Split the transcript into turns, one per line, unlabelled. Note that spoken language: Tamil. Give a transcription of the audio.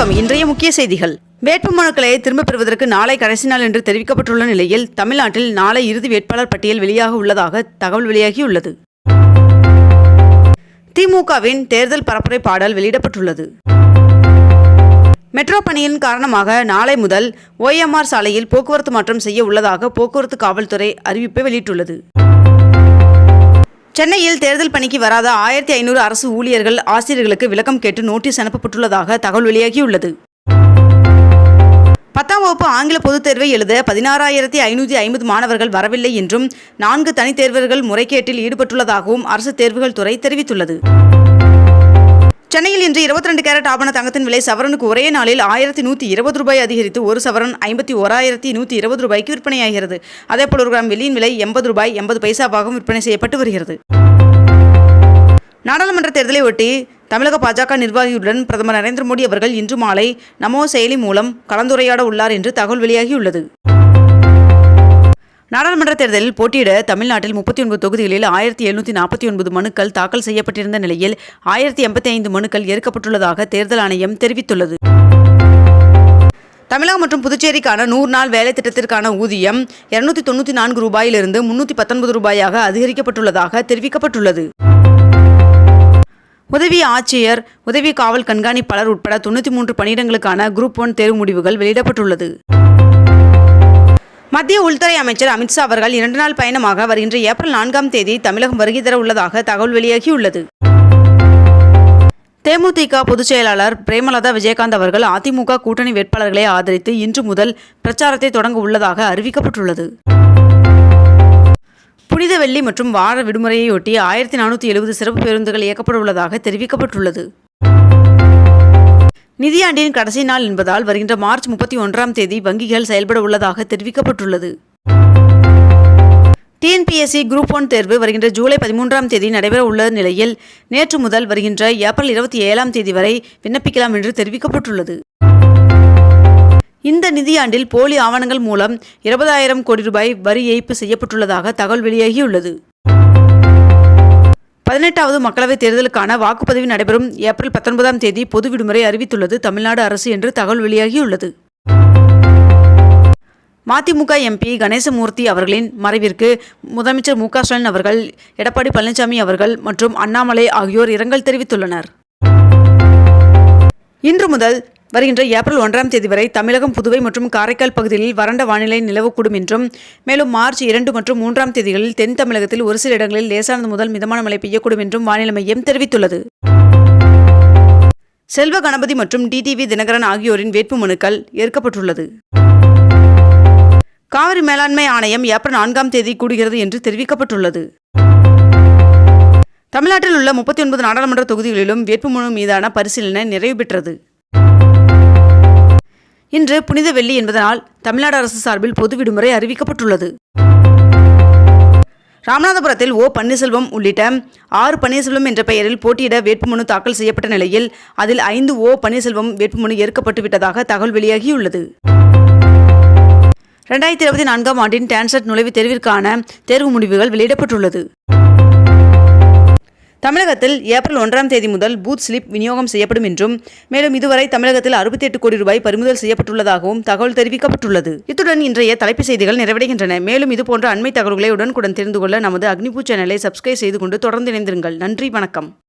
வணக்கம். இன்றைய முக்கிய செய்திகள். வேட்புமனுக்களை திரும்பப் பெறுவதற்கு நாளை கடைசி நாள் என்று தெரிவிக்கப்பட்டுள்ள நிலையில் தமிழ்நாட்டில் நாளை இறுதி வேட்பாளர் பட்டியல் வெளியாக உள்ளதாக தகவல் வெளியாகியுள்ளது. திமுகவின் தேர்தல் பரப்புரை பாடல் வெளியிடப்பட்டுள்ளது. மெட்ரோ பணியின் காரணமாக நாளை முதல் ஓஎம்ஆர் சாலையில் போக்குவரத்து மாற்றம் செய்ய உள்ளதாக போக்குவரத்து காவல்துறை அறிவிப்பை வெளியிட்டுள்ளது. சென்னையில் தேர்தல் பணிக்கு வராத ஆயிரத்தி ஐநூறு அரசு ஊழியர்கள் ஆசிரியர்களுக்கு விளக்கம் கேட்டு நோட்டீஸ் அனுப்பப்பட்டுள்ளதாக தகவல் வெளியாகியுள்ளது. பத்தாம் வகுப்பு ஆங்கில பொதுத் தேர்வை எழுத பதினாறாயிரத்தி ஐநூற்றி ஐம்பது மாணவர்கள் வரவில்லை என்றும் நான்கு தனித்தேர்வர்கள் முறைகேட்டில் ஈடுபட்டுள்ளதாகவும் அரசு தேர்வுகள் துறை தெரிவித்துள்ளது. சென்னையில் இன்று இருபத்தி ரெண்டு கேரட் ஆபண தங்கத்தின் விலை சவரனுக்கு ஒரே நாளில் ஆயிரத்தி நூற்றி இருபது ரூபாய் அதிகரித்து ஒரு சவரன் ஐம்பத்தி ஓராயிரத்தி நூற்றி இருபது ரூபாய்க்கு விற்பனையாகிறது. அதேபோல் ஒரு கிராம் வெள்ளியின் விலை எண்பது ரூபாய் எண்பது பைசாவாகவும் விற்பனை செய்யப்பட்டு வருகிறது. நாடாளுமன்ற தேர்தலை ஒட்டி தமிழக பாஜக நிர்வாகியுடன் பிரதமர் நரேந்திர மோடி அவர்கள் இன்று மாலை நமோ செயலி மூலம் கலந்துரையாட உள்ளார் என்று தகவல் வெளியாகியுள்ளது. நாடாளுமன்ற தேர்தலில் போட்டியிட தமிழ்நாட்டில் முப்பத்தி ஒன்பது தொகுதிகளில் ஆயிரத்தி எழுநூற்றி நாற்பத்தி ஒன்பது மனுக்கள் தாக்கல் செய்யப்பட்டிருந்த நிலையில் ஆயிரத்தி எண்பத்தி ஐந்து மனுக்கள் ஏற்கப்பட்டுள்ளதாக தேர்தல் ஆணையம் தெரிவித்துள்ளது. தமிழகம் மற்றும் புதுச்சேரிக்கான நூறு நாள் வேலை திட்டத்திற்கான ஊதியம் இருநூத்தி தொண்ணூற்றி நான்கு ரூபாயிலிருந்து முன்னூற்றி பத்தொன்பது ரூபாயாக அதிகரிக்கப்பட்டுள்ளதாக தெரிவிக்கப்பட்டுள்ளது. உதவி ஆட்சியர் உதவி காவல் கண்காணிப்பாளர் உட்பட தொண்ணூற்றி மூன்று பணியிடங்களுக்கான குரூப் ஒன் தேர்வு முடிவுகள் வெளியிடப்பட்டுள்ளது. மத்திய உள்துறை அமைச்சர் அமித்ஷா அவர்கள் இரண்டு நாள் பயணமாக வருகின்ற ஏப்ரல் நான்காம் தேதி தமிழகம் வருகை தர உள்ளதாக தகவல் வெளியாகியுள்ளது. தேமுதிக பொதுச் செயலாளர் பிரேமலதா விஜயகாந்த் அவர்கள் அதிமுக கூட்டணி வேட்பாளர்களை ஆதரித்து இன்று முதல் பிரச்சாரத்தை தொடங்க உள்ளதாக அறிவிக்கப்பட்டுள்ளது. புனித வெள்ளி மற்றும் வார விடுமுறையொட்டி ஆயிரத்தி நானூற்றி எழுபது சிறப்பு பேருந்துகள் இயக்கப்பட உள்ளதாக தெரிவிக்கப்பட்டுள்ளது. நிதியாண்டின் கடைசி நாள் என்பதால் வருகின்ற மார்ச் முப்பத்தி ஒன்றாம் தேதி வங்கிகள் செயல்பட உள்ளதாக தெரிவிக்கப்பட்டுள்ளது. டிஎன்பிஎஸ்சி குரூப் ஒன் தேர்வு வருகின்ற ஜூலை பதிமூன்றாம் தேதி நடைபெற உள்ள நிலையில் நேற்று முதல் வருகின்ற ஏப்ரல் இருபத்தி ஏழாம் தேதி வரை விண்ணப்பிக்கலாம் என்று தெரிவிக்கப்பட்டுள்ளது. இந்த நிதியாண்டில் போலி ஆவணங்கள் மூலம் இருபதாயிரம் கோடி ரூபாய் வரி ஏய்ப்பு செய்யப்பட்டுள்ளதாக தகவல் வெளியாகியுள்ளது. பதினெட்டாவது மக்களவைத் தேர்தலுக்கான வாக்குப்பதிவு நடைபெறும் ஏப்ரல் பத்தொன்பதாம் தேதி பொது விடுமுறை அறிவித்துள்ளது தமிழ்நாடு அரசு என்று தகவல் வெளியாகியுள்ளது. மதிமுக எம்பி கணேசமூர்த்தி அவர்களின் மறைவிற்கு முதலமைச்சர் மு ஸ்டாலின் அவர்கள் எடப்பாடி பழனிசாமி அவர்கள் மற்றும் அண்ணாமலை ஆகியோர் இரங்கல் தெரிவித்துள்ளனர். இன்று முதல் வருகின்ற ஏப்ரல் ஒன்றாம் தேதி வரை தமிழகம் புதுவை மற்றும் காரைக்கால் பகுதிகளில் வறண்ட வானிலை நிலவக்கூடும் என்றும் மேலும் மார்ச் இரண்டு மற்றும் மூன்றாம் தேதிகளில் தென் தமிழகத்தில் ஒரு சில இடங்களில் லேசானது முதல் மிதமான மழை பெய்யக்கூடும் என்றும் வானிலை மையம் தெரிவித்துள்ளது. செல்வ கணபதி மற்றும் டிடிவி தினகரன் ஆகியோரின் வேட்புமனுக்கள் ஏற்கப்பட்டுள்ளது. காவிரி மேலாண்மை ஆணையம் ஏப்ரல் நான்காம் தேதி கூடுகிறது என்று தெரிவிக்கப்பட்டுள்ளது. தமிழ்நாட்டில் உள்ள முப்பத்தி ஒன்பது நாடாளுமன்ற தொகுதிகளிலும் வேட்புமனு மீதான பரிசீலனை நிறைவு பெற்றது. இன்று புனித வெள்ளி என்பதனால் தமிழ்நாடு அரசு சார்பில் பொது விடுமுறை அறிவிக்கப்பட்டுள்ளது. ராமநாதபுரத்தில் ஓ பன்னீர்செல்வம் உள்ளிட்ட ஆறு பன்னீர்செல்வம் என்ற பெயரில் போட்டியிட வேட்புமனு தாக்கல் செய்யப்பட்ட நிலையில் அதில் ஐந்து ஓ பன்னீர்செல்வம் வேட்புமனு ஏற்கப்பட்டு விட்டதாக தகவல் வெளியாகியுள்ளது. ரெண்டாயிரத்தி இருபத்தி நான்காம் ஆண்டின் டான்செட் நுழைவுத் தேர்விற்கான தேர்வு முடிவுகள் வெளியிடப்பட்டுள்ளது. தமிழகத்தில் ஏப்ரல் ஒன்றாம் தேதி முதல் பூத் ஸ்லிப் விநியோகம் செய்யப்படும் என்றும் மேலும் இதுவரை தமிழகத்தில் அறுபத்தி எட்டு கோடி ரூபாய் பறிமுதல் செய்யப்பட்டுள்ளதாகவும் தகவல் தெரிவிக்கப்பட்டுள்ளது. இத்துடன் இன்றைய தலைப்புச் செய்திகள் நிறைவடைகின்றன. மேலும் இதுபோன்ற அண்மை தகவல்களை உடனுக்குடன் தெரிந்து கொள்ள நமது அக்னிபூ சேனலை சப்ஸ்கிரைப் செய்து கொண்டு தொடர்ந்து இணைந்திருங்கள். நன்றி வணக்கம்.